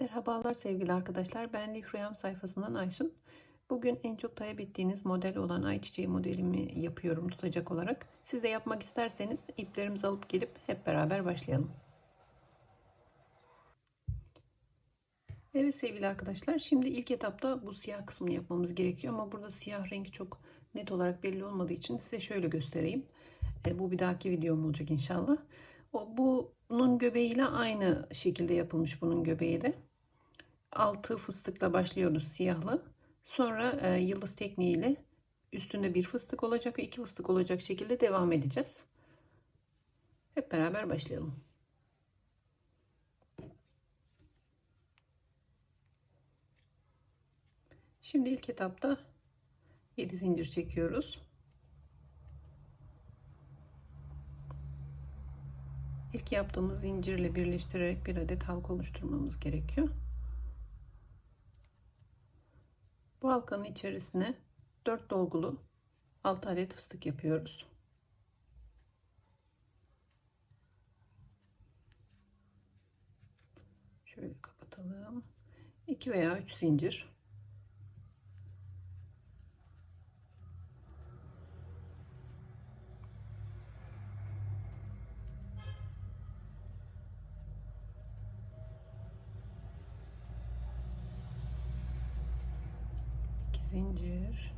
Merhabalar sevgili arkadaşlar. Ben Lif Rüyam sayfasından Aysun. Bugün en çok talep ettiğiniz model olan ayçiçeği modelimi yapıyorum tutacak olarak. Siz de yapmak isterseniz iplerimizi alıp gelip hep beraber başlayalım. Evet sevgili arkadaşlar. Şimdi ilk etapta bu siyah kısmını yapmamız gerekiyor. Ama burada siyah renk çok net olarak belli olmadığı için size şöyle göstereyim. E, bu bir dahaki videom olacak inşallah. O, bunun göbeğiyle aynı şekilde yapılmış bunun göbeği de. Altı fıstıkla başlıyoruz siyahlı. Sonra e, yıldız tekniğiyle üstünde bir fıstık olacak ve iki fıstık olacak şekilde devam edeceğiz. Hep beraber başlayalım. Şimdi ilk etapta 7 zincir çekiyoruz. İlk yaptığımız zincirle birleştirerek bir adet halka oluşturmamız gerekiyor. Halkanın içerisine 4 dolgulu 6 adet fıstık yapıyoruz. Şöyle kapatalım. 2 veya 3 zincir. Zincir.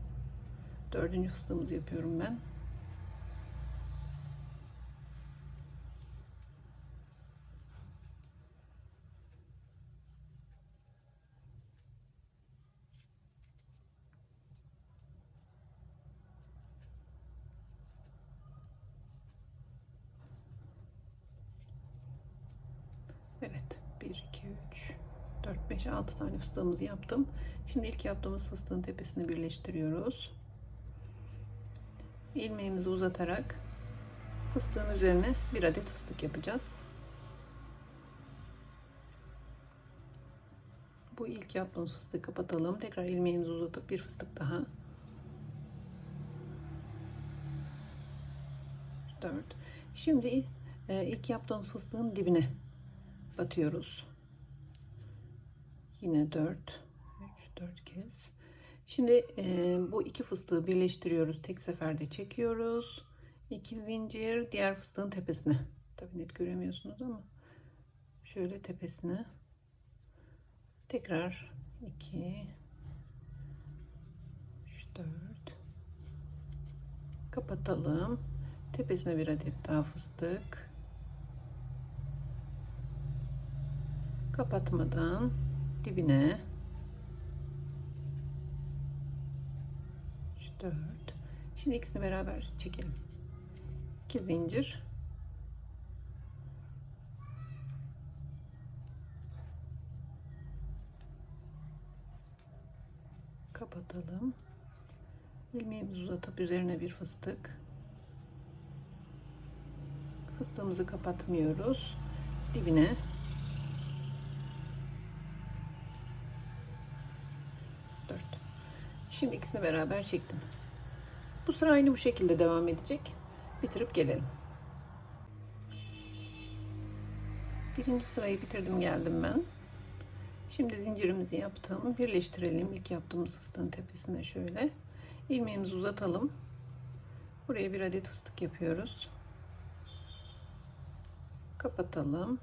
Dördüncü fıstığımızı yapıyorum ben. Evet 1 2 3 4 5 6 tane fıstığımızı yaptım Şimdi ilk yaptığımız fıstığın tepesini birleştiriyoruz. İlmeğimizi uzatarak fıstığın üzerine bir adet fıstık yapacağız. Bu ilk yaptığımız fıstığı kapatalım. Tekrar ilmeğimizi uzatıp bir fıstık daha. 4. Şimdi e, ilk yaptığımız fıstığın dibine batıyoruz. Yine 4 4 kez. Şimdi e, bu iki fıstığı birleştiriyoruz. Tek seferde çekiyoruz. 2 zincir diğer fıstığın tepesine. Tabii net göremiyorsunuz ama şöyle tepesine. Tekrar 2 3 4 kapatalım. Tepesine bir adet daha fıstık. Kapatmadan dibine. 4 şimdi ikisini beraber çekelim. 2 zincir. Kapatalım. İlmeğimizi uzatıp üzerine bir fıstık. Fıstığımızı kapatmıyoruz. Dibine Şimdi ikisini beraber çektim. Bu sıra aynı bu şekilde devam edecek. Bitirip gelelim. Birinci sırayı bitirdim geldim ben. Şimdi zincirimizi yaptım. Birleştirelim. İlk yaptığımız fıstığın tepesine şöyle. ilmeğimizi uzatalım. Buraya bir adet fıstık yapıyoruz. Kapatalım.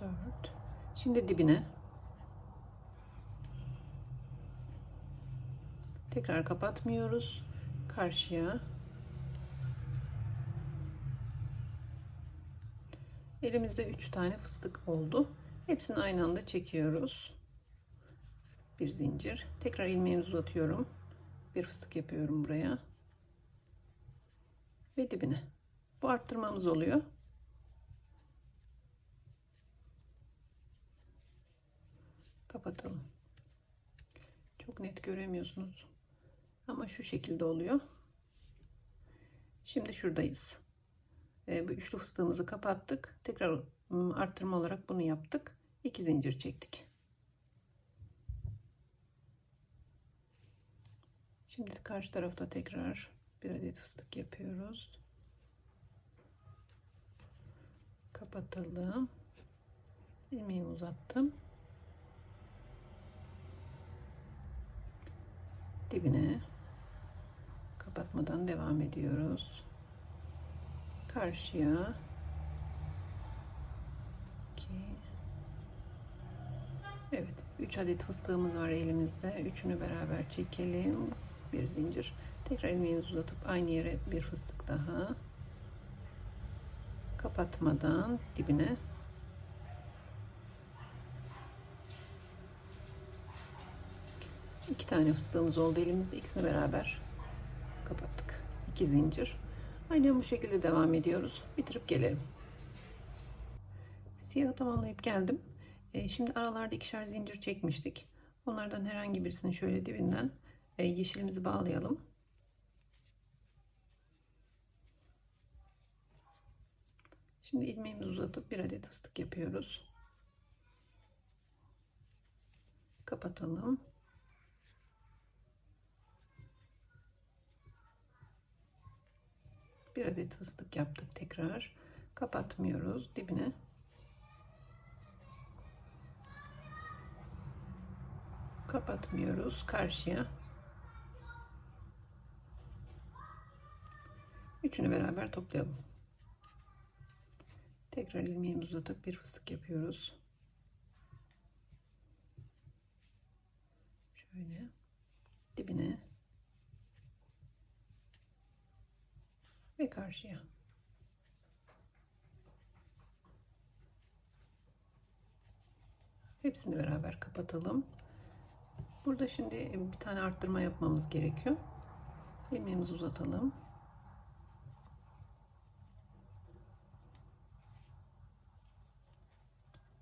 4 şimdi dibine. Tekrar kapatmıyoruz. Karşıya. Elimizde 3 tane fıstık oldu. Hepsini aynı anda çekiyoruz. Bir zincir. Tekrar ilmeğimizi uzatıyorum. Bir fıstık yapıyorum buraya. Ve dibine. Bu arttırmamız oluyor kapatalım. Çok net göremiyorsunuz. Ama şu şekilde oluyor. Şimdi şuradayız. E, bu üçlü fıstığımızı kapattık. Tekrar arttırma olarak bunu yaptık. İki zincir çektik. Şimdi karşı tarafta tekrar bir adet fıstık yapıyoruz. Kapatalım. ilmeğimi uzattım. Dibine kapatmadan devam ediyoruz. Karşıya 2 Evet, 3 adet fıstığımız var elimizde. Üçünü beraber çekelim. Bir zincir. Tekrar ilmeğimizi uzatıp aynı yere bir fıstık daha. Kapatmadan dibine iki tane fıstığımız oldu elimizde. İkisini beraber kapattık. İki zincir. Aynen bu şekilde devam ediyoruz. Bitirip gelelim. Siyahı tamamlayıp geldim. E, şimdi aralarda ikişer zincir çekmiştik. Onlardan herhangi birisini şöyle dibinden e, yeşilimizi bağlayalım. Şimdi ilmeğimizi uzatıp bir adet fıstık yapıyoruz. Kapatalım. Bir adet fıstık yaptık tekrar. Kapatmıyoruz dibine. Kapatmıyoruz karşıya. Üçünü beraber toplayalım. Tekrar ilmeğimizi uzatıp bir fıstık yapıyoruz. Şöyle dibine karşıya. Hepsini beraber kapatalım. Burada şimdi bir tane arttırma yapmamız gerekiyor. Ilmeğimizi uzatalım.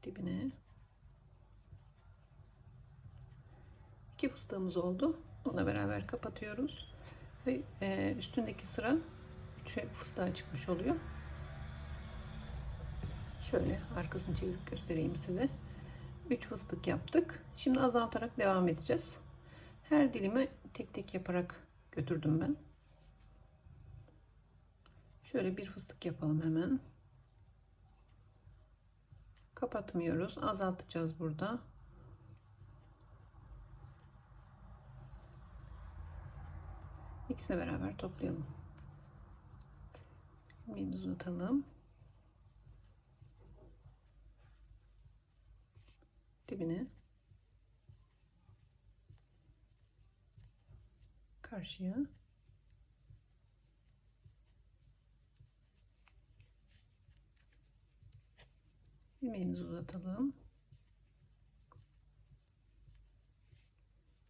Dibine. İki fıstığımız oldu. Bununla beraber kapatıyoruz. Ve e, üstündeki sıra 3 fıstığa çıkmış oluyor. Şöyle arkasını çevirip göstereyim size. 3 fıstık yaptık. Şimdi azaltarak devam edeceğiz. Her dilimi tek tek yaparak götürdüm ben. Şöyle bir fıstık yapalım hemen. Kapatmıyoruz. Azaltacağız burada. İkisini beraber toplayalım. İlmeğimizi uzatalım. dibine. Karşıya. İlmeğimizi uzatalım.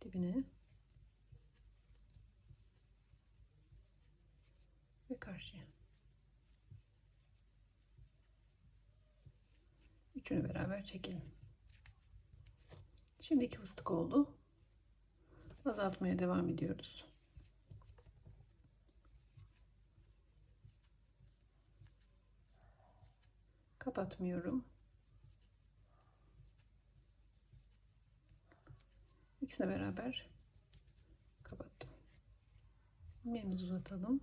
Dibine. Ve karşıya üçünü beraber çekelim Şimdi iki fıstık oldu. Azaltmaya devam ediyoruz. Kapatmıyorum. İkisini beraber kapattım. İlmeğimizi uzatalım.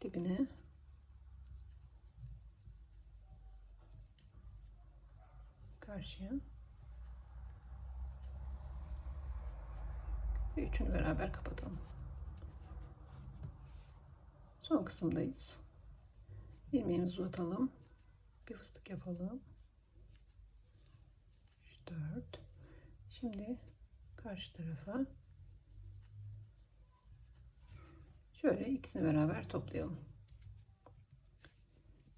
Dibine karşıya. Ve üçünü beraber kapatalım. Son kısımdayız. İlmeğimizi uzatalım. Bir fıstık yapalım. 3 4 Şimdi karşı tarafa şöyle ikisini beraber toplayalım.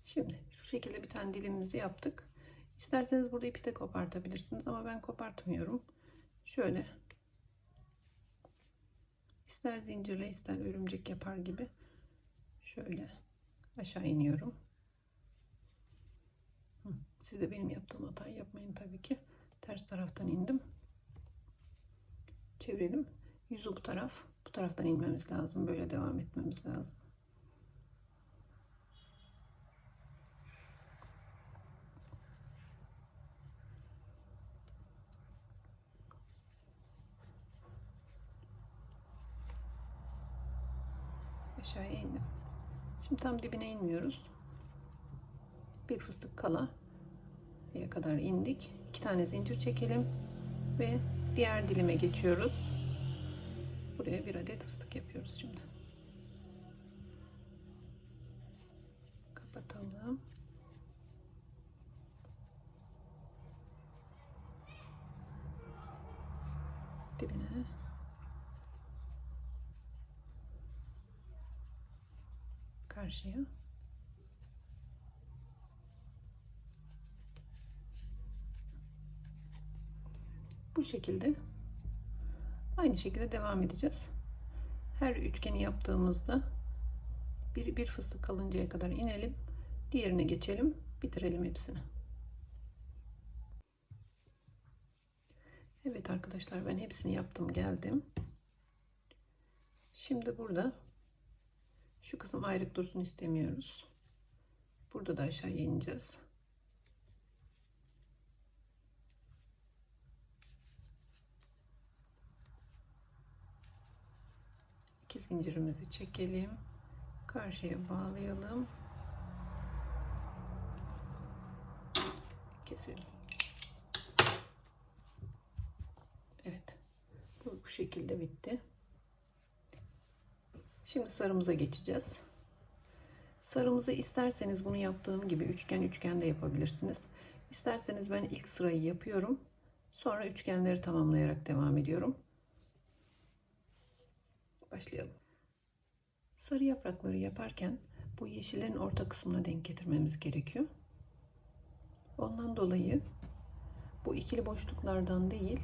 Şimdi şu şekilde bir tane dilimimizi yaptık. İsterseniz burada ipi de kopartabilirsiniz ama ben kopartmıyorum. Şöyle ister zincirle ister örümcek yapar gibi şöyle aşağı iniyorum. Siz de benim yaptığım hatayı yapmayın tabii ki. Ters taraftan indim. Çevirelim. Yüzü bu taraf. Bu taraftan inmemiz lazım. Böyle devam etmemiz lazım. Aşağıya indim. Şimdi tam dibine inmiyoruz. Bir fıstık kala ya kadar indik. İki tane zincir çekelim ve diğer dilime geçiyoruz. Buraya bir adet fıstık yapıyoruz şimdi. Kapatalım. Dibine. Karşıya. Bu şekilde aynı şekilde devam edeceğiz. Her üçgeni yaptığımızda bir, bir fıstık kalıncaya kadar inelim. Diğerine geçelim. Bitirelim hepsini. Evet arkadaşlar ben hepsini yaptım geldim. Şimdi burada şu kısım ayrık dursun istemiyoruz. Burada da aşağıya ineceğiz. İki zincirimizi çekelim. Karşıya bağlayalım. Keselim. Evet. Bu, bu şekilde bitti. Şimdi sarımıza geçeceğiz. Sarımızı isterseniz bunu yaptığım gibi üçgen üçgen de yapabilirsiniz. İsterseniz ben ilk sırayı yapıyorum. Sonra üçgenleri tamamlayarak devam ediyorum. Başlayalım. Sarı yaprakları yaparken bu yeşillerin orta kısmına denk getirmemiz gerekiyor. Ondan dolayı bu ikili boşluklardan değil,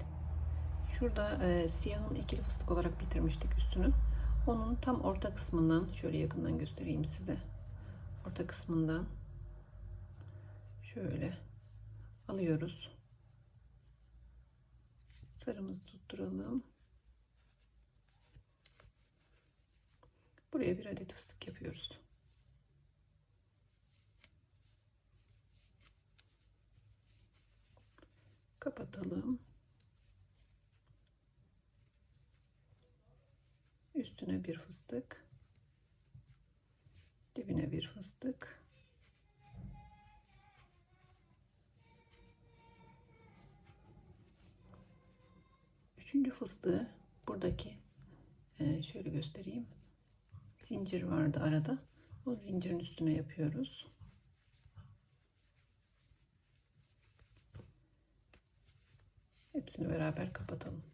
şurada e, siyahın ikili fıstık olarak bitirmiştik üstünü. Onun tam orta kısmından şöyle yakından göstereyim size. Orta kısmından şöyle alıyoruz. Sarımızı tutturalım. Buraya bir adet fıstık yapıyoruz. Kapatalım. Üstüne bir fıstık. Dibine bir fıstık. Üçüncü fıstığı buradaki e, şöyle göstereyim. Zincir vardı arada. O zincirin üstüne yapıyoruz. Hepsini beraber kapatalım.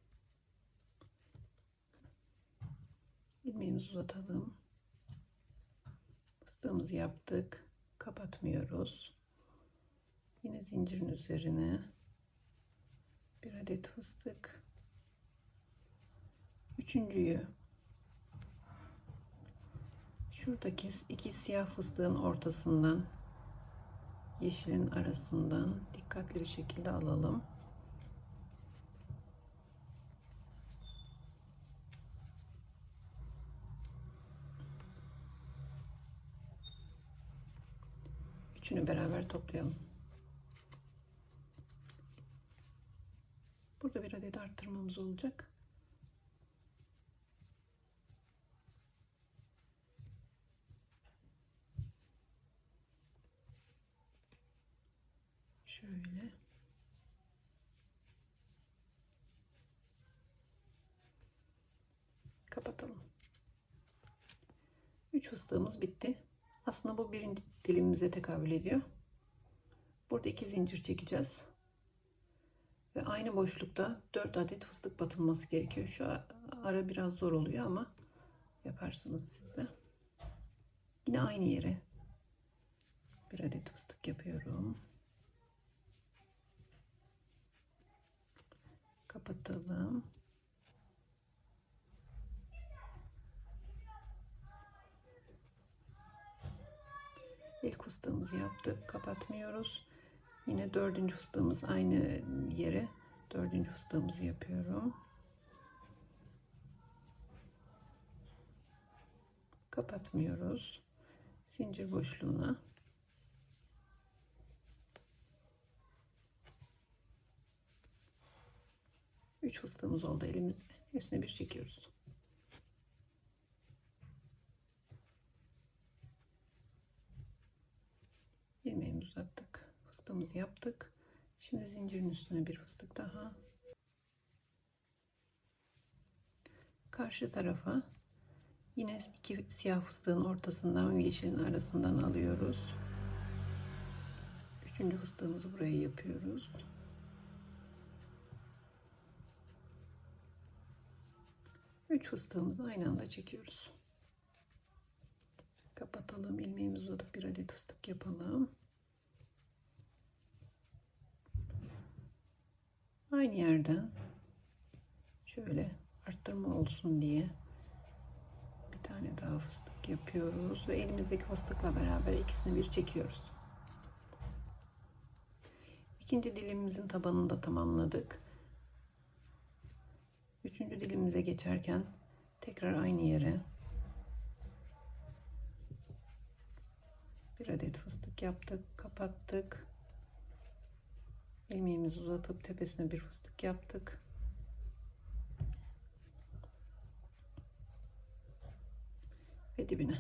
İlmeğimizi uzatalım. Fıstığımızı yaptık. Kapatmıyoruz. Yine zincirin üzerine bir adet fıstık. Üçüncüyü şuradaki iki siyah fıstığın ortasından yeşilin arasından dikkatli bir şekilde alalım. Üçünü beraber toplayalım. Burada bir adet arttırmamız olacak. Şöyle. Kapatalım. Üç fıstığımız bitti. Aslında bu birinci dilimimize tekabül ediyor. Burada iki zincir çekeceğiz. Ve aynı boşlukta 4 adet fıstık batılması gerekiyor. Şu ara biraz zor oluyor ama yaparsınız siz de. Yine aynı yere bir adet fıstık yapıyorum. Kapatalım. İlk fıstığımızı yaptık. Kapatmıyoruz. Yine dördüncü fıstığımız aynı yere dördüncü fıstığımızı yapıyorum. Kapatmıyoruz. Zincir boşluğuna. Üç fıstığımız oldu elimizde. Hepsine bir çekiyoruz. İlmeğimizi uzattık. Fıstığımızı yaptık. Şimdi zincirin üstüne bir fıstık daha. Karşı tarafa yine iki siyah fıstığın ortasından ve yeşilin arasından alıyoruz. Üçüncü fıstığımızı buraya yapıyoruz. Üç fıstığımızı aynı anda çekiyoruz. Kapatalım. ilmeğimizi uzatıp bir adet fıstık yapalım. Aynı yerden şöyle arttırma olsun diye bir tane daha fıstık yapıyoruz ve elimizdeki fıstıkla beraber ikisini bir çekiyoruz. İkinci dilimimizin tabanını da tamamladık. Üçüncü dilimize geçerken tekrar aynı yere bir adet fıstık yaptık, kapattık. ilmeğimizi uzatıp tepesine bir fıstık yaptık. Ve dibine.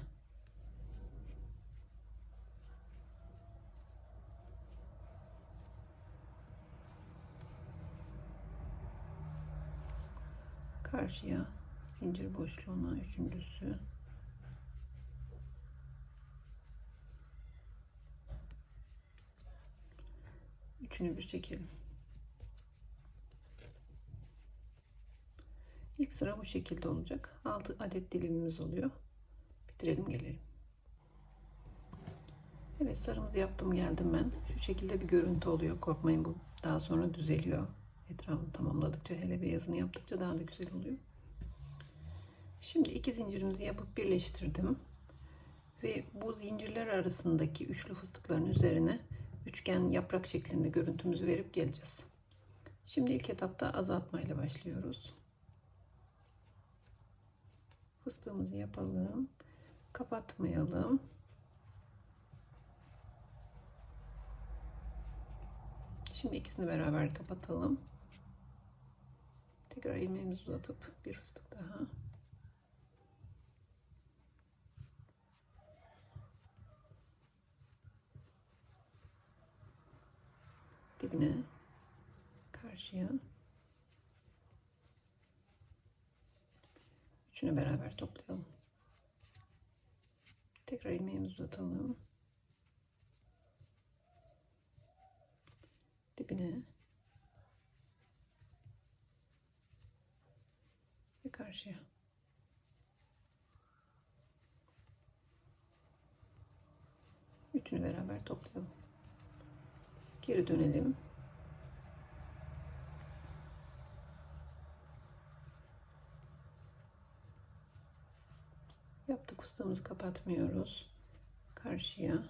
Karşıya zincir boşluğuna üçüncüsü. Üçünü bir çekelim. İlk sıra bu şekilde olacak. 6 adet dilimimiz oluyor. Bitirelim gelelim. Evet sarımızı yaptım geldim ben. Şu şekilde bir görüntü oluyor. Korkmayın bu daha sonra düzeliyor. Etrafını tamamladıkça hele beyazını yaptıkça daha da güzel oluyor. Şimdi iki zincirimizi yapıp birleştirdim. Ve bu zincirler arasındaki üçlü fıstıkların üzerine üçgen yaprak şeklinde görüntümüzü verip geleceğiz. Şimdi ilk etapta azaltma ile başlıyoruz. Fıstığımızı yapalım. Kapatmayalım. Şimdi ikisini beraber kapatalım. Tekrar ilmeğimizi uzatıp bir fıstık daha. Dibine karşıya üçünü beraber toplayalım. Tekrar ilmeğimizi uzatalım. Dibine ve karşıya. Üçünü beraber toplayalım. Geri dönelim. Yaptık fıstığımızı kapatmıyoruz. Karşıya.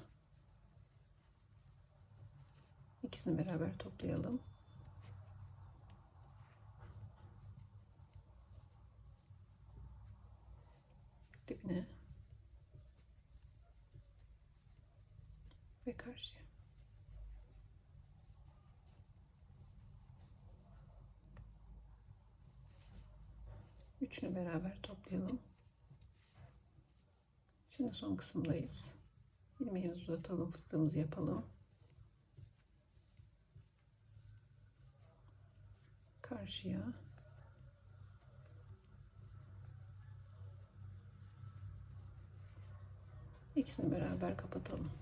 İkisini beraber toplayalım. Dibine. Ve karşıya. Üçünü beraber toplayalım. Şimdi son kısımdayız. İlmeğimizi uzatalım, fıstığımızı yapalım. Karşıya. İkisini beraber kapatalım.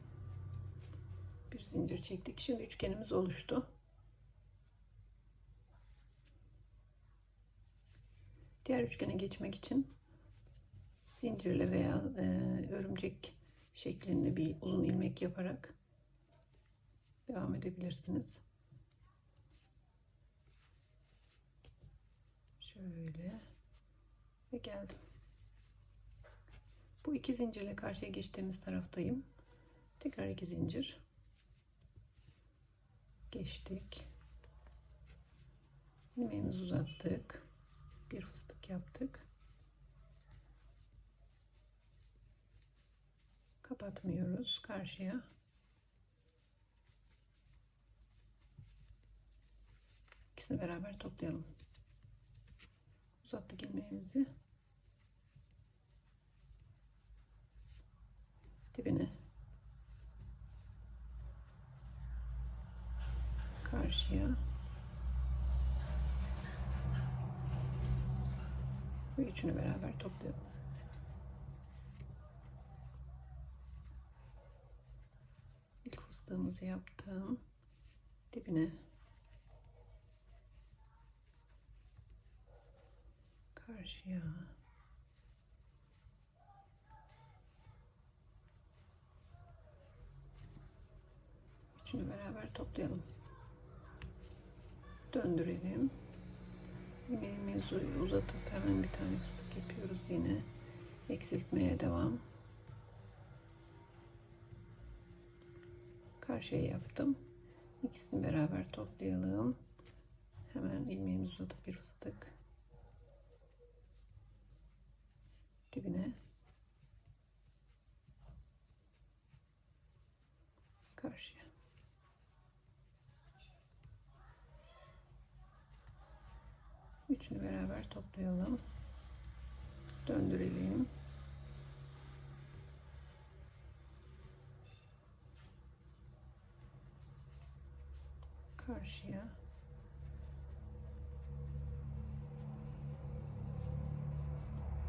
Bir zincir çektik. Şimdi üçgenimiz oluştu. Diğer üçgene geçmek için zincirle veya e, örümcek şeklinde bir uzun ilmek yaparak devam edebilirsiniz. Şöyle ve geldim. Bu iki zincirle karşıya geçtiğimiz taraftayım. Tekrar iki zincir. Geçtik. ilmeğimizi uzattık. Bir fıstık yaptık. Kapatmıyoruz karşıya. İkisini beraber toplayalım. Uzattık ilmeğimizi. Dibine. karşıya ve üçünü beraber toplayalım. İlk fıstığımızı yaptım. Dibine karşıya Üçünü beraber toplayalım. Döndürelim. İlmeğimizi uzatıp hemen bir tane fıstık yapıyoruz yine. Eksiltmeye devam. Karşıya yaptım. İkisini beraber toplayalım. Hemen ilmeğimizi uzatıp bir fıstık. Dibine. Karşıya. Üçünü beraber toplayalım. Döndürelim. Karşıya.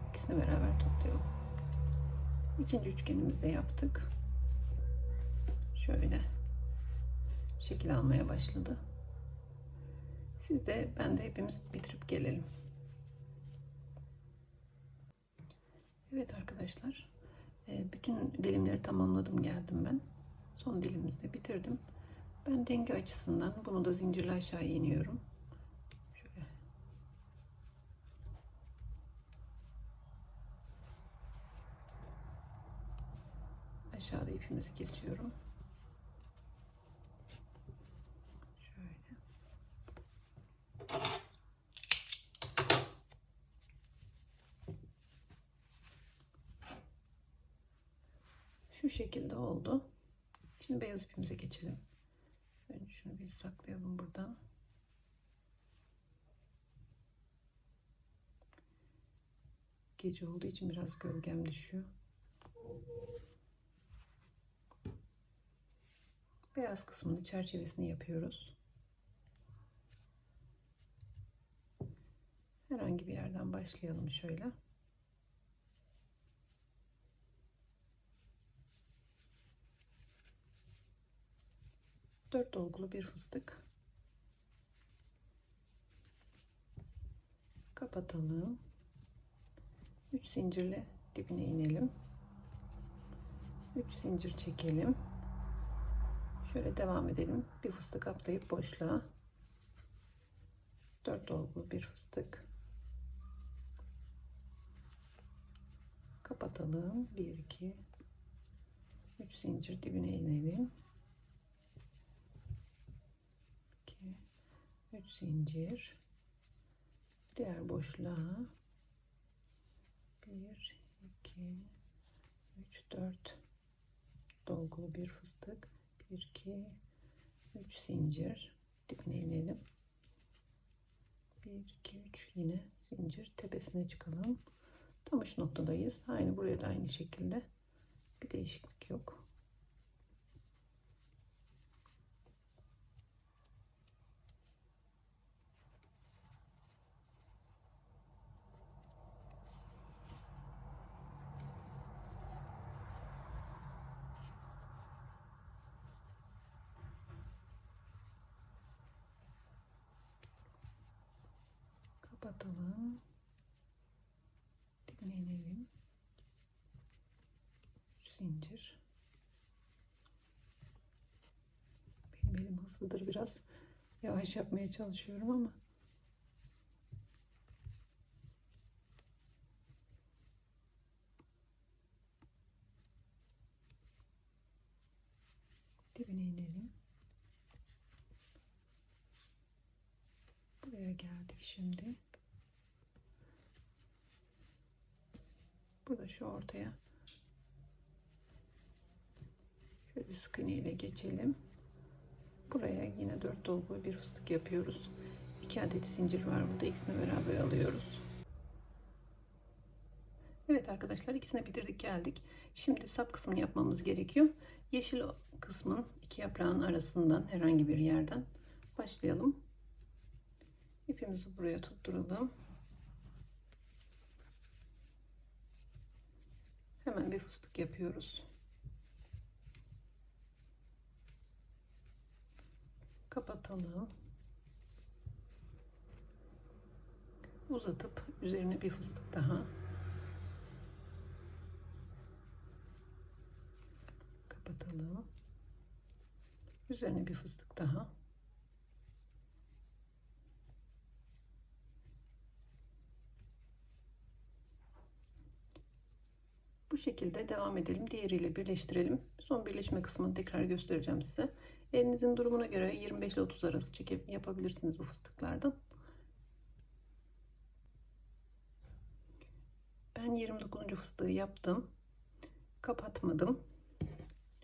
İkisini beraber toplayalım. İkinci üçgenimizi de yaptık. Şöyle şekil almaya başladı. Siz de ben de hepimiz bitirip gelelim. Evet arkadaşlar. e, Bütün dilimleri tamamladım geldim ben. Son dilimizde bitirdim. Ben denge açısından bunu da zincirle aşağı iniyorum. Şöyle. Aşağıda ipimizi kesiyorum. Şöyle. Şu şekilde oldu. Şimdi beyaz ipimize geçelim. Önce şunu bir saklayalım buradan. Gece olduğu için biraz gölgem düşüyor. Beyaz kısmının çerçevesini yapıyoruz. Herhangi bir yerden başlayalım şöyle. Dört dolgulu bir fıstık. Kapatalım. Üç zincirle dibine inelim. Üç zincir çekelim. Şöyle devam edelim. Bir fıstık atlayıp boşluğa. Dört dolgulu bir fıstık. Kapatalım. Bir, iki, üç zincir dibine inelim. 2 3 zincir. Diğer boşluğa 1 2 3 4 dolgulu bir fıstık 1 2 3 zincir. Dibine inelim. 1 2 3 yine zincir tepesine çıkalım. Tam uç noktadayız. Aynı buraya da aynı şekilde. Bir değişiklik yok kapatalım. Dibine inelim. Üç zincir. Hızlıdır biraz. Yavaş yapmaya çalışıyorum ama dibine inelim. Buraya geldik şimdi. Burada şu ortaya şöyle sık iğne ile geçelim. Buraya yine dört dolgulu bir fıstık yapıyoruz. 2 adet zincir var burada. İkisini beraber alıyoruz. Evet arkadaşlar ikisini bitirdik geldik. Şimdi sap kısmını yapmamız gerekiyor. Yeşil kısmın iki yaprağın arasından herhangi bir yerden Başlayalım. İpimizi buraya tutturalım. Hemen bir fıstık yapıyoruz. Kapatalım. Uzatıp üzerine bir fıstık daha. Kapatalım. Üzerine bir fıstık daha. Bu şekilde devam edelim. Diğeriyle birleştirelim. Son birleşme kısmını tekrar göstereceğim size. Elinizin durumuna göre 25 ile 30 arası çekip yapabilirsiniz bu fıstıklardan. Ben 29. fıstığı yaptım. Kapatmadım.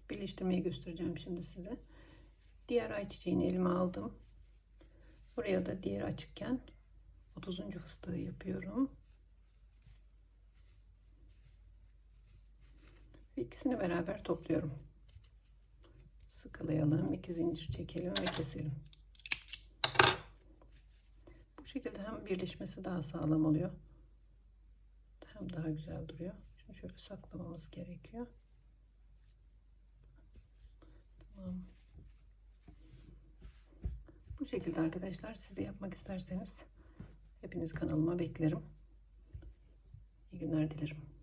Birleştirmeyi göstereceğim şimdi size. Diğer ayçiçeğini elime aldım. Buraya da diğer açıkken 30. fıstığı yapıyorum. Ve ikisini beraber topluyorum. Sıkılayalım, iki zincir çekelim ve keselim. Bu şekilde hem birleşmesi daha sağlam oluyor. Hem daha güzel duruyor. Şimdi şöyle saklamamız gerekiyor. Tamam. Bu şekilde arkadaşlar siz de yapmak isterseniz hepiniz kanalıma beklerim. İyi günler dilerim.